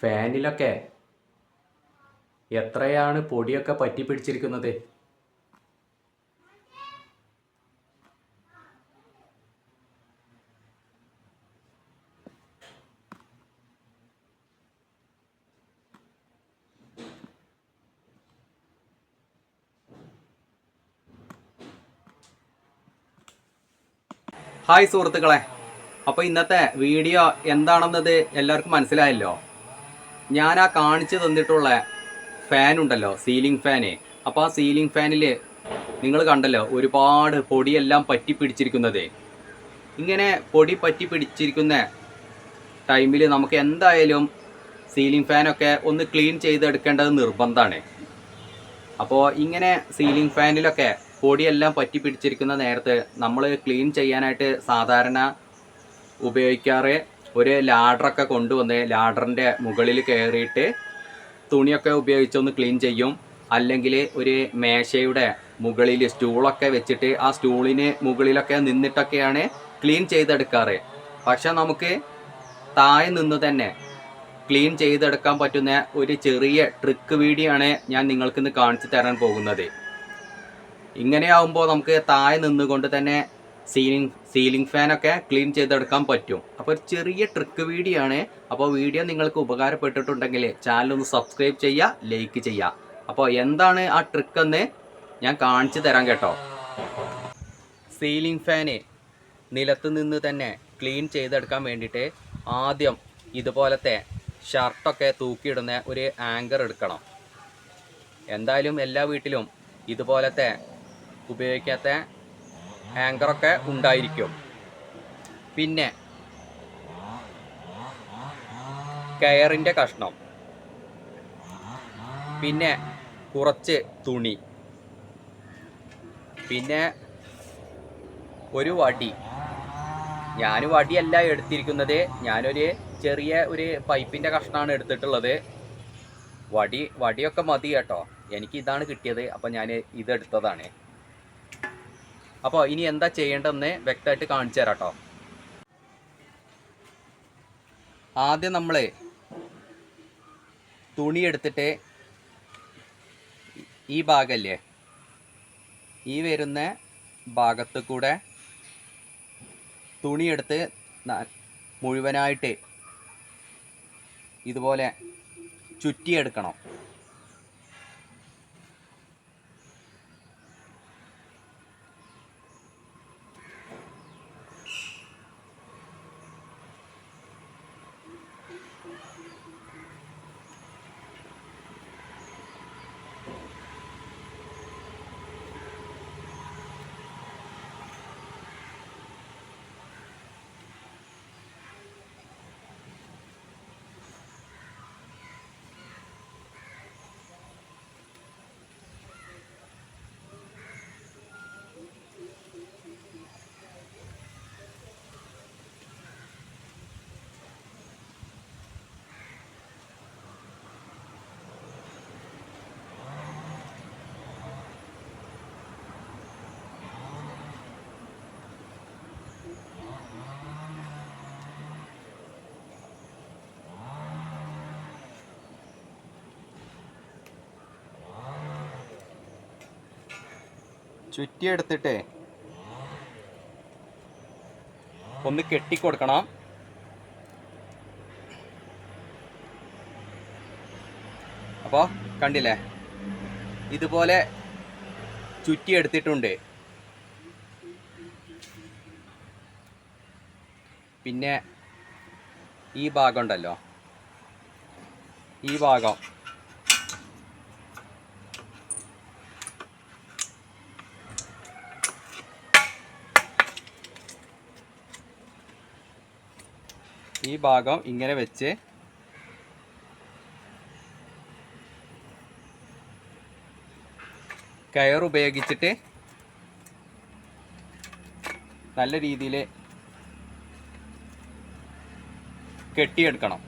ഫാനിലൊക്കെ എത്രയാണ് പൊടിയൊക്കെ പറ്റി പിടിച്ചിരിക്കുന്നത്? ഹായ് സുഹൃത്തുക്കളെ. അപ്പോൾ ഇന്നത്തെ വീഡിയോ എന്താണെന്നത് എല്ലാവർക്കും മനസ്സിലായല്ലോ. ഞാൻ ആ കാണിച്ചു തന്നിട്ടുള്ള ഫാൻ ഉണ്ടല്ലോ സീലിംഗ് ഫാന് അപ്പോൾ ആ സീലിംഗ് ഫാനിൽ നിങ്ങൾ കണ്ടല്ലോ ഒരുപാട് പൊടിയെല്ലാം പറ്റി പിടിച്ചിരിക്കുന്നത് ഇങ്ങനെ പൊടി പറ്റി പിടിച്ചിരിക്കുന്ന ടൈമിൽ നമുക്ക് എന്തായാലും സീലിംഗ് ഫാനൊക്കെ ഒന്ന് ക്ലീൻ ചെയ്തെടുക്കേണ്ടത് നിർബന്ധമാണ് അപ്പോൾ ഇങ്ങനെ സീലിംഗ് ഫാനിലൊക്കെ പൊടിയെല്ലാം പറ്റി പിടിച്ചിരിക്കുന്ന നേരത്തെ നമ്മൾ ക്ലീൻ ചെയ്യാനായിട്ട് സാധാരണ ഉപയോഗിക്കാറ് ഒരു ലാഡറൊക്കെ കൊണ്ടുവന്ന് ലാഡറിന്റെ മുകളിൽ കയറിയിട്ട് തുണിയൊക്കെ ഉപയോഗിച്ചൊന്ന് ക്ലീൻ ചെയ്യും. അല്ലെങ്കിൽ ഒരു മേശയുടെ മുകളിൽ സ്റ്റൂളൊക്കെ വെച്ചിട്ട് ആ സ്റ്റൂളിന് മുകളിലൊക്കെ നിന്നിട്ടൊക്കെയാണ് ക്ലീൻ ചെയ്തെടുക്കാറ്. പക്ഷെ നമുക്ക് താഴെ നിന്ന് തന്നെ ക്ലീൻ ചെയ്തെടുക്കാൻ പറ്റുന്ന ഒരു ചെറിയ ട്രിക്ക് വീഡിയോ ആണ് ഞാൻ നിങ്ങൾക്കിന്ന് കാണിച്ചു തരാൻ പോകുന്നത്. ഇങ്ങനെയാവുമ്പോൾ നമുക്ക് താഴെ നിന്നുകൊണ്ട് തന്നെ സീലിംഗ് സീലിംഗ് ഫാനൊക്കെ ക്ലീൻ ചെയ്തെടുക്കാൻ പറ്റും. അപ്പോൾ ഒരു ചെറിയ ട്രിക്ക് വീഡിയോ ആണ്. അപ്പോൾ വീഡിയോ നിങ്ങൾക്ക് ഉപകാരപ്പെട്ടിട്ടുണ്ടെങ്കിൽ ചാനൽ ഒന്ന് സബ്സ്ക്രൈബ് ചെയ്യുക ലൈക്ക് ചെയ്യുക. അപ്പോൾ എന്താണ് ആ ട്രിക്ക് എന്ന് ഞാൻ കാണിച്ചു തരാം കേട്ടോ. സീലിംഗ് ഫാന് നിലത്ത് നിന്ന് തന്നെ ക്ലീൻ ചെയ്തെടുക്കാൻ വേണ്ടിയിട്ട് ആദ്യം ഇതുപോലത്തെ ഷർട്ടൊക്കെ തൂക്കിയിടുന്ന ഒരു ആങ്കർ എടുക്കണം. എന്തായാലും എല്ലാ വീട്ടിലും ഇതുപോലത്തെ ഉപയോഗിക്കാത്ത ആങ്കറൊക്കെ ഉണ്ടായിരിക്കും. പിന്നെ കയറിന്റെ കഷ്ണം. പിന്നെ കുറച്ച് തുണി. പിന്നെ ഒരു വടി. ഞാൻ വടിയല്ല എടുത്തിരിക്കുന്നത്. ഞാനൊരു ചെറിയ ഒരു പൈപ്പിന്റെ കഷ്ണമാണ് എടുത്തിട്ടുള്ളത്. വടി വടിയൊക്കെ മതി കേട്ടോ. എനിക്ക് ഇതാണ് കിട്ടിയത്. അപ്പം ഞാൻ ഇതെടുത്തതാണ്. അപ്പോൾ ഇനി എന്താ ചെയ്യേണ്ടതെന്ന് വ്യക്തമായിട്ട് കാണിച്ചു തരാം കേട്ടോ ആദ്യം നമ്മൾ തുണി എടുത്തിട്ട് ഈ ഭാഗമല്ലേ ഈ വരുന്ന ഭാഗത്ത് കൂടെ തുണിയെടുത്ത് മുഴുവനായിട്ട് ഇതുപോലെ ചുറ്റിയെടുക്കണം. ചുറ്റിയെടുത്തിട്ട്. ഒന്ന് കെട്ടിക്കൊടുക്കണം. അപ്പോൾ കണ്ടില്ലേ? ഇതുപോലെ ചുറ്റിയെടുത്തിട്ടുണ്ട്. പിന്നെ ഈ ഭാഗം ഉണ്ടല്ലോ. ഈ ഭാഗം. ഈ ഭാഗം ഇങ്ങനെ വെച്ച്. കയർ ഉപയോഗിച്ചിട്ട് നല്ല രീതിയിൽ കെട്ടിയെടുക്കണം.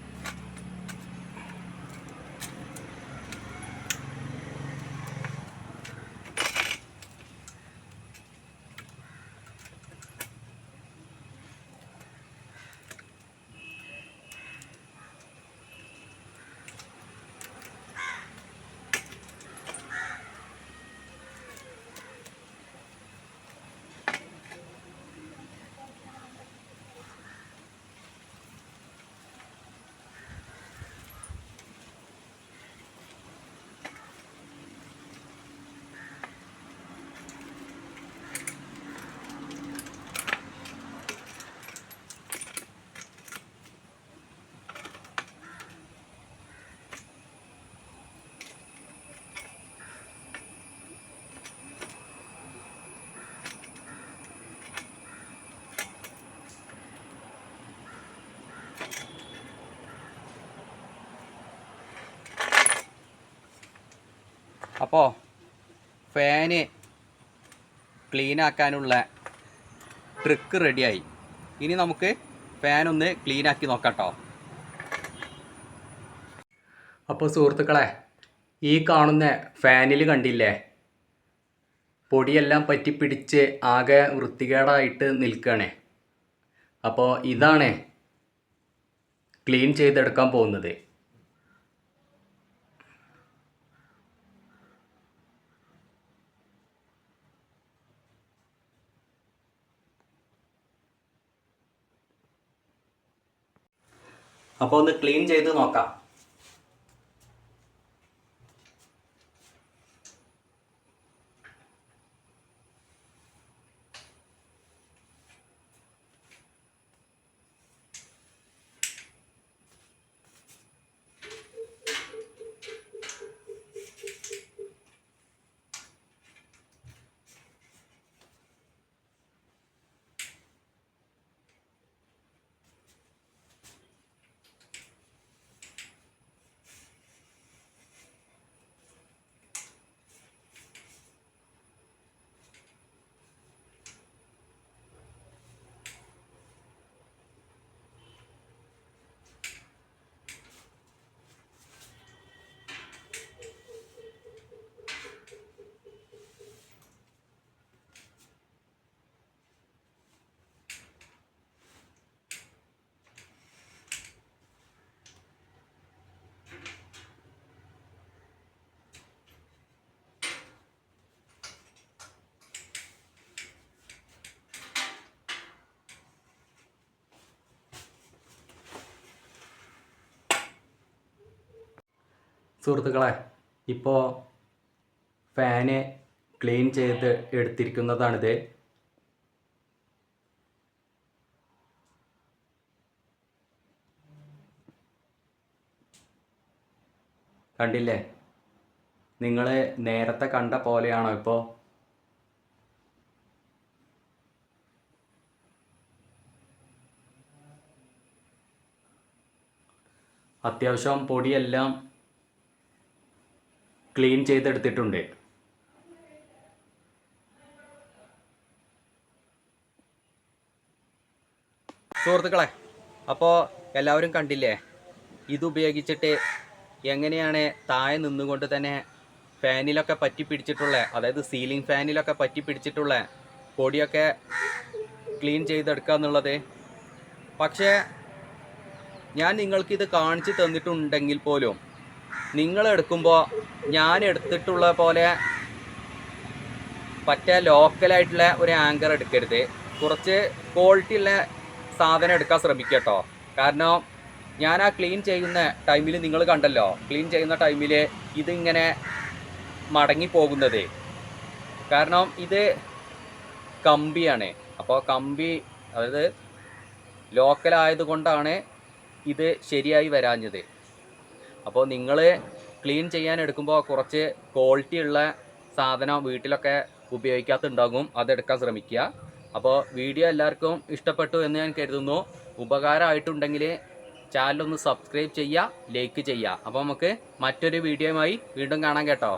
അപ്പോൾ ഫാന് ക്ലീൻ ആക്കാനുള്ള ട്രിക്ക് റെഡിയായി. ഇനി നമുക്ക് ഫാൻ ഒന്ന് ക്ലീൻ ആക്കി നോക്കാം കേട്ടോ അപ്പോൾ സുഹൃത്തുക്കളെ ഈ കാണുന്ന ഫാനിൽ കണ്ടില്ലേ? പൊടിയെല്ലാം പറ്റിപ്പിടിച്ച് ആകെ വൃത്തികേടായിട്ട് നിൽക്കുകയാണ് അപ്പോൾ ഇതാണ് ക്ലീൻ ചെയ്തെടുക്കാൻ പോകുന്നത്. അപ്പോൾ ഒന്ന് ക്ലീൻ ചെയ്ത് നോക്കാം. സുഹൃത്തുക്കളെ ഇപ്പോൾ ഫാന് ക്ലീൻ ചെയ്ത് എടുത്തിരിക്കുന്നതാണിത്. കണ്ടില്ലേ? നിങ്ങൾ നേരത്തെ കണ്ട പോലെയാണോ ഇപ്പോൾ അത്യാവശ്യം പൊടിയെല്ലാം ക്ലീൻ ചെയ്തെടുത്തിട്ടുണ്ട്. സുഹൃത്തുക്കളെ അപ്പോൾ എല്ലാവരും കണ്ടില്ലേ? ഇതുപയോഗിച്ചിട്ട് എങ്ങനെയാണ് താഴെ നിന്നുകൊണ്ട് തന്നെ ഫാനിലൊക്കെ പറ്റി പിടിച്ചിട്ടുള്ള അതായത് സീലിംഗ് ഫാനിലൊക്കെ പറ്റി പിടിച്ചിട്ടുള്ള പൊടിയൊക്കെ ക്ലീൻ ചെയ്തെടുക്കുക എന്നുള്ളത്. പക്ഷേ ഞാൻ നിങ്ങൾക്കിത് കാണിച്ചു തന്നിട്ടുണ്ടെങ്കിൽ പോലും നിങ്ങൾ എടുക്കുമ്പോൾ ഞാൻ എടുത്തിട്ടുള്ള പോലെ പറ്റ ലോക്കലായിട്ടുള്ള ഒരു ആങ്കർ എടുക്കരുത്. കുറച്ച് ക്വാളിറ്റി ഉള്ള സാധനം എടുക്കാൻ ശ്രമിക്കുക കേട്ടോ. കാരണം ഞാൻ ആ ക്ലീൻ ചെയ്യുന്ന ടൈമിൽ നിങ്ങൾ കണ്ടല്ലോ. ക്ലീൻ ചെയ്യുന്ന ടൈമിൽ ഇതിങ്ങനെ മടങ്ങി പോകുന്നത്. കാരണം ഇത് കമ്പിയാണ്. അപ്പോൾ കമ്പി അതായത് ലോക്കലായതുകൊണ്ടാണ് ഇത് ശരിയായി വരാഞ്ഞത്. അപ്പോൾ നിങ്ങൾ ക്ലീൻ ചെയ്യാൻ എടുക്കുമ്പോൾ കുറച്ച് ക്വാളിറ്റി ഉള്ള സാധനം വീട്ടിലൊക്കെ ഉപയോഗിക്കാത്തുണ്ടാകും. അതെടുക്കാൻ ശ്രമിക്കുക. അപ്പോൾ വീഡിയോ എല്ലാവർക്കും ഇഷ്ടപ്പെട്ടു എന്ന് ഞാൻ കരുതുന്നു. ഉപകാരമായിട്ടുണ്ടെങ്കിൽ ചാനലൊന്ന് സബ്സ്ക്രൈബ് ചെയ്യുക ലൈക്ക് ചെയ്യുക. അപ്പോൾ നമുക്ക് മറ്റൊരു വീഡിയോയുമായി വീണ്ടും കാണാം കേട്ടോ.